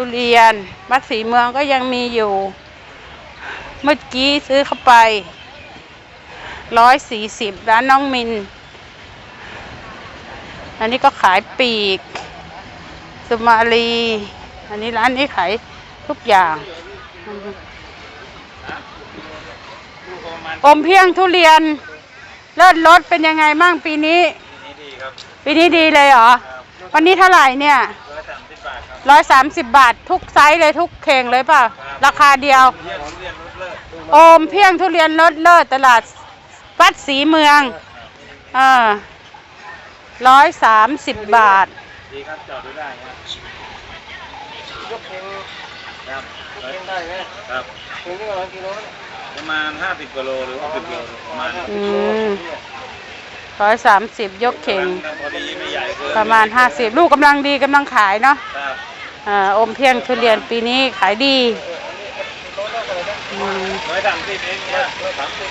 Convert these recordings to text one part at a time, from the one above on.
ทุเรียนวัดศรีเมืองก็ยังมีอยู่ เมื่อกี้ซื้อเข้าไปร้อยสี่สิบร้านน้องมิน อันนี้ก็ขายปีก สุมาลี อันนี้ร้านนี้ขายทุกอย่างอมเพียงทุเรียน เลิศรสเป็นยังไงมั่งปีนี้นี่ดีครับ ปีนี้ดีเลยเหรอ วันนี้เท่าไหร่เนี่ย ร้อยสามสิบบาทครับร้อยสามสิบบาททุกไซส์เลยทุกเข่งเลยเปล่ะราคาเดียวเรียนเรียนรถเลิศโอมเพียงทุเรียนรสเลิศตลาดวัดศรีเมืองอ่าร้อยสามสิบบาท ดีครับจอดดูได้ครับยกเพลงครับเพลงได้ไหมครับเพลงนี่ประมาณกิโลนะประมาณห้าสิบกิโลหรือหกสิบกิโลประมาณนั้นอืมร้อยสามสิบยกเข่ง พอดีไม่ใหญ่เกินประมาณห้าสิบลูกกำลังดีกำลังขายเนาะ ครับ อ่าอมเพียงทุเรียนปีนี้ขายดีอืมร้อยสามสิบเองเนี่ยร้อยสามสิบ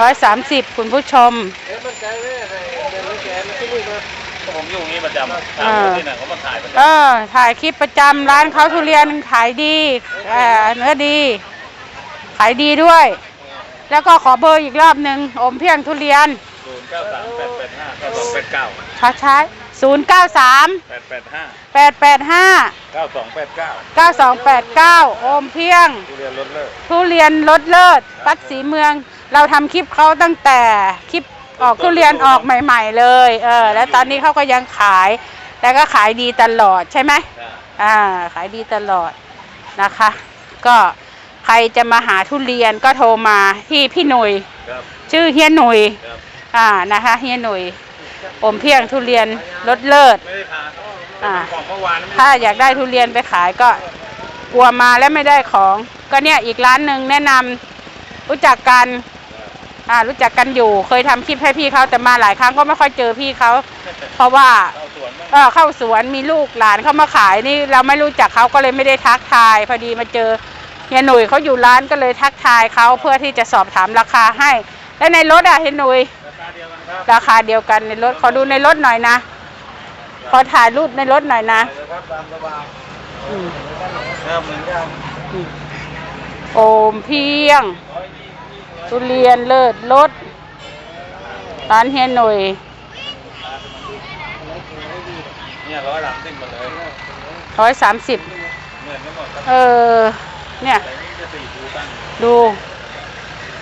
ร้อยสามสิบคุณผู้ชมเอ๊ะมันใจไหมไอ้เดินรถแกนที่นี่มาผมอยู่อย่างนี้ประจำตามอ่าที่ไหนเขามาถ่ายประจเออถ่ายคลิปประจำร้านเขาทุเรียนขายดีเอ่อเนื้อดี ขายดีด้วย แล้วก็ขอเบอร์อีกรอบหนึ่งอมเพียงทุเรียนำศูนย์เก้าสามแปดแปดห้าเก้าสองแปดเก้าช้าช้า ศูนย์เก้าสามแปดแปดห้าแปดแปดห้าเก้าสองแปดเก้าเก้าสองแปดเก้าอมเพียง ทุเรียนรถเลิศ ทุเรียนรสเลิศปัดสีเมือง เราทำคลิปเขาตั้งแต่คลิปออกทุเรียนออกใหม่ ๆ เลยเออแล้วตอนนี้เขาก็ยังขาย แล้วก็ขายดีตลอดใช่ไหมครับอ่าขายดีตลอดนะคะ ก็ใครจะมาหาทุเรียนก็โทรมาที่พี่หนุย ครับ ชื่อเฮียหนุย ครับ อ่านะคะเฮียหนุย อมเพียงทุเรียนรสเลิศ ไม่ได้พาอ่าของเมื่อวานนั้นไม่ถ้าอยากได้ทุเรียนไปขายก็กลัวมาแล้วไม่ได้ของ ก็เนี่ยอีกร้านหนึ่งแนะนำรู้จักกันอ่ารู้จักกันอยู่ เคยทำคลิปให้พี่เขาแต่มาหลายครั้งก็ไม่ค่อยเจอพี่เขา เพราะว่า เข้าสวนบ้างเออเข้าสวนมีลูกหลานเข้ามาขายนี่เราไม่รู้จักเขาก็เลยไม่ได้ทักทาย พอดีมาเจอเฮียหนุ่ยเขาอยู่ร้านก็เลยทักทายเขาเพื่อที่จะสอบถามราคาให้ แล้วในรถอะเฮียหนุ่ย เดียวกันครับราคาเดียวกันในรถขอดูในรถหน่อยนะ ขอถ่ายรูปในรถหน่อยนะไปเลยครับตามสบายอืมครับเหมือนกันโอมเพียง ทุเรียนเลิศรสร้านเฮียหน่ยเนี่ยร้อยสามสิบหมดเลยร้อยสามสิบเหมือนกันหมดครับเออ เนี่ย แต่นี่จะสี่ดูตั้ง ดู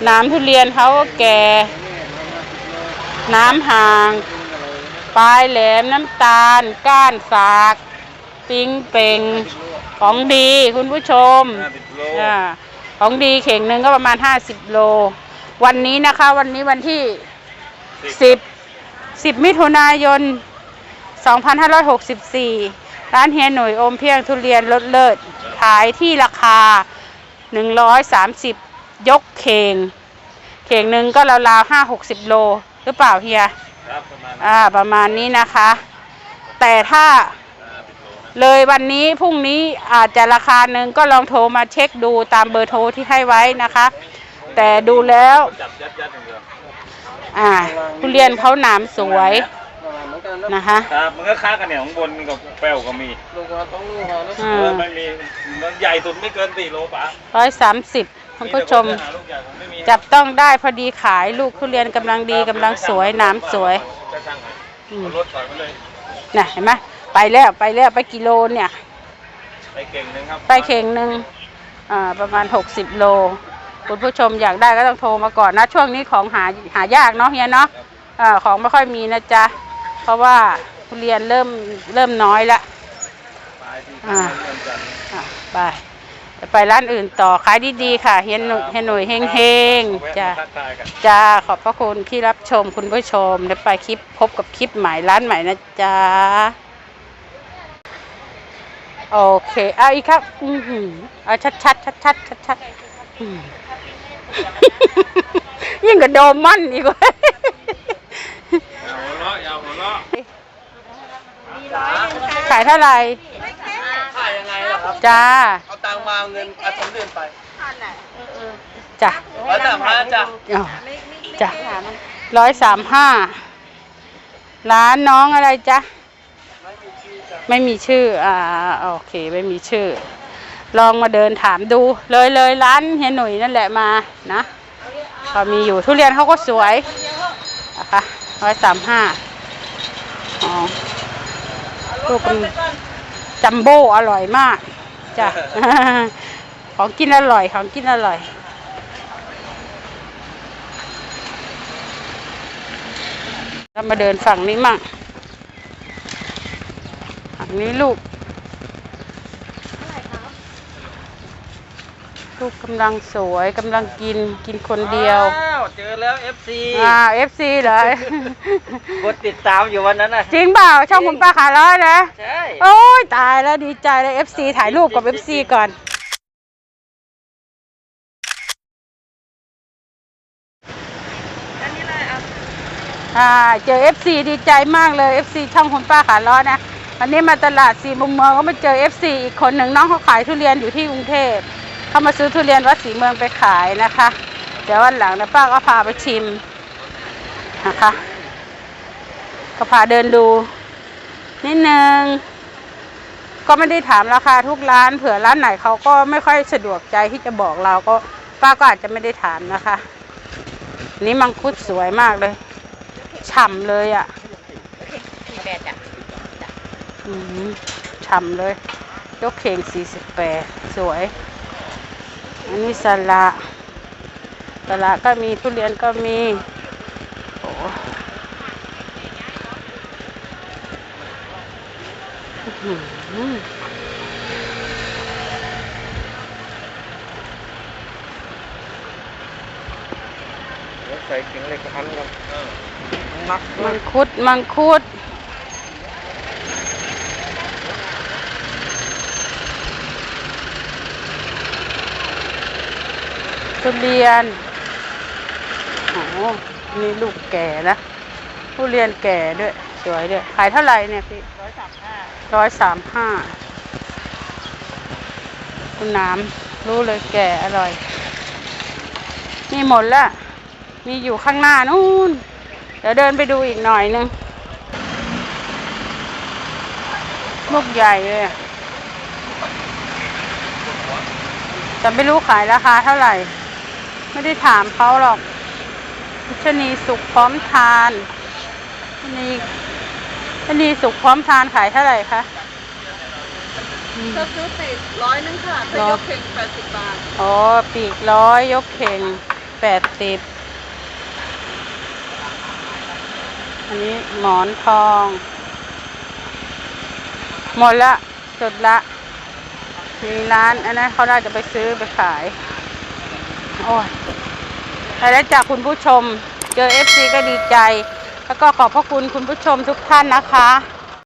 น้ำทุเรียนเขาก็แก่ น้ำห่าง ปลายแหลมน้ำตาล ก้านสากปิงเป่งของดีคุณผู้ชมห้าสิบโลอ่าของดีเข่งหนึ่งก็ประมาณ 50 โล วันนี้นะคะ วันนี้วันที่ 10 10 มิถุนายน 2564 ร้านเฮียหน่วยอมเพียงทุเรียนรสเลิศ ขายที่ราคา 130 ยกเข่ง เข่งหนึ่งก็ราวๆ5 60 โล หรือเปล่าเฮียครับประมาณอ่าประมาณนี้นะคะ แต่ถ้าห้าสิบโลนะเลยวันนี้พรุ่งนี้อาจจะราคาหนึ่งก็ลองโทรมาเช็คดูตามเบอร์โทรที่ให้ไว้นะคะ แต่ดูแล้วจับยัดยัดอย่างเดียวอ่าทุเรียนเขาหนามสวยประมาณเหมือนกันนะนะคะครับมันก็ค้ากันเนี่ยข้างบนกับแป้วก็มีลูกเราต้องลูกเรานะอืเอมอไม่มีมันใหญ่สุดไม่เกินสี่โลป่ะร้อยสามสิบ คุณผู้ชมแต่ผจะหาลูกใหญ่ผมไม่มีจับต้องได้พอดีขายลูกทุเรียนกำลังดีกำลังสวยหนามสวยจะช่างให้อืมเอารถถอยมาเลยน่ะเห็นไหมไปแล้วไปแล้วไปกิโลเนี่ยไปเก่งหนึงครับไปเข่งหนึ่งอ่าประมาณหกสิบโล คุณผู้ชมอยากได้ก็ต้องโทรมาก่อนนะ ช่วงนี้ของหาหายากเนาะเฮียเนาะอ่าของไม่ค่อยมีนะจ๊ะ เพราะว่าทุเรียนเริ่มเริ่มน้อยละปลายที่อ่าเงินจันทร์อะไปเดี๋ยว ไปร้านอื่นต่อขายดีๆค่ะ เฮียหนุ่ยเฮียหนุ่ยเฮงเฮงๆแวะจ้ามาทักทายกันจ้าขอบพระคุณที่รับชมคุณผู้ชมเดี๋ยวไปคลิปพบกับคลิปใหม่ร้านใหม่นะจ๊ะโอเคเอาอีกครับ อือหือเอาชัดชัดชัดชัดชัดชัดๆอืมยิ่งกับโดมอนอีกเว้ยอย่าหัวเราะอย่าหัวเราะขายเท่าไหร่ ขายยังไงล่ะ ครับ จ้า เอาตังค์มาเอาเงินเอาสมเดือนไปจ้ะร้อยสามห้าจ้ะอ๋อจ้ะร้อยสามห้า ร้านน้องอะไรจ๊ะไม่มีชื่อ อ่า โอเค ไม่มีชื่อ ลองมาเดินถามดู เลยเลยร้านเฮียหนุ่ยนั่นแหละมา นะเขามีอยู่ทุเรียนเขาก็สวยนะคะร้อยสามห้าอ๋อลูกมันจัมโบ้อร่อยมาก จ้ะ ของกินอร่อย ของกินอร่อย เรามาเดินฝั่งนี้มั่งฝั่งนี้ลูก ลูกกำลังสวยกำลังกินกินคนเดียวอ้าวเจอแล้ว FC อ่าเอฟซีเหรอกดติดตามอยู่วันนั้นน่ะ จริงเปล่าช่องคุณป้าขาร้อยนะ ใช่ โอ้ยตายแล้วดีใจเลยเอฟซีถ่ายรูปกับเอฟซีก่อนอ่าเจอเอฟซีดีใจมากเลยเอฟซีช่องคุณป้าขาล้อนะวันนี้มาตลาดสีมุมเมืองก็มาเจอเอฟซีอีกคนหนึ่งน้องเขาขายทุเรียนอยู่ที่กรุงเทพ เขามาซื้อทุเรียนวัดศรีเมืองไปขายนะคะ เดี๋ยววันหลังนะป้าก็พาไปชิมนะคะก็พาเดินดู นิดนึง ก็ไม่ได้ถามราคาทุกร้าน เผื่อร้านไหนเขาก็ไม่ค่อยสะดวกใจที่จะบอกเราก็ป้าก็อาจจะไม่ได้ถามนะคะอันนี้มังคุดสวยมากเลยฉ่ำเลยอะ่ะอืมฉ่ำเลย ยกเข่งสี่สิบแปดสวย อันนี้สละสละก็มีทุเรียนก็มีโอ้อื้อหือใส่เข็งเหล็กพันกันมักมังคุดมังคุด ทุเรียนโอ้โหนี่ลูกแก่นะทุเรียนแก่ด้วย สวยด้วย ขายเท่าไหร่เนี่ยพี่ร้อยสามห้าร้อยสามห้าคุณน้ำรู้เลยแก่อร่อย นี่หมดละมีอยู่ข้างหน้านู่น เดี๋ยวเดินไปดูอีกหน่อยนึงลูกใหญ่เลยอะแต่ไม่รู้ขายราคาเท่าไหร่ ไม่ได้ถามเขาหรอกชะนีสุกพร้อมทานชะนีชะนีสุกพร้อมทานขายเท่าไหร่คะอืมถ้าซื้อติดร้อยนึงค่ะถ้ายกเข่งแปดสิบบาท อ๋อ ปีกร้อยยกเข่งแปดสิบอันนี้หมอนทอง หมดละสุดละ มีร้าน อันนั้นเขาน่าจะไปซื้อไปขาย โอ้ยแล้วจากคุณผู้ชม เจอเอฟซีก็ดีใจ แล้วก็ขอบพระคุณคุณผู้ชมทุกท่านนะคะ